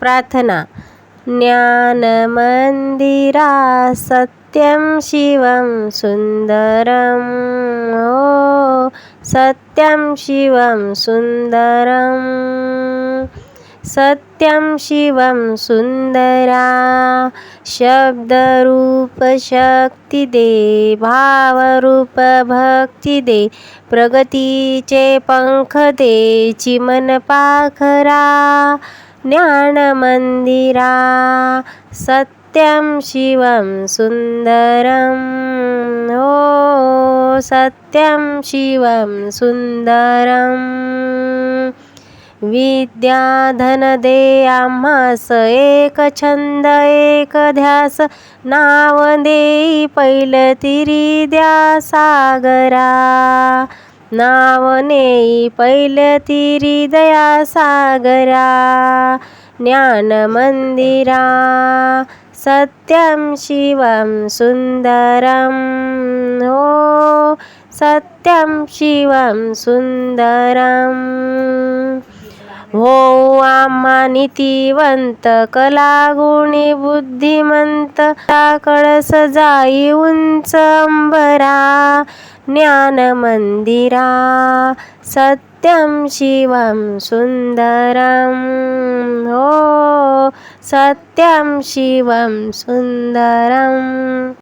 प्रार्थना. ज्ञानमन्दिरा सत्यं शिवं सुन्दरं ओ सत्यं शिवं सुन्दरं सत्यं शिवं सुन्दरा शब्दरूपशक्तिदे भावरूपभक्तिदे दे दे प्रगतीचे पंख दे चिमन पाखरा ज्ञानमन्दिरा। सत्यं शिवं सुन्दरं। ओ सत्यं शिवं सुन्दरं। विद्या धन आम्हास एक छंद एक ध्यास नाव देई पैलतिरी द्या सागरा। नाव नेई पैलतिरी दया सागरा ज्ञानमंदिरा सत्यं शिवं सुन्दरं हो सत्यं शिवं सुन्दरम् हो आम्हा नीतिवंत कलागुणी बुद्धिमंत कळस जाई उंच अंबरा ज्ञानमंदिरा सत्यं शिवं सुन्दरं। हो सत्यं शिवं सुन्दरम्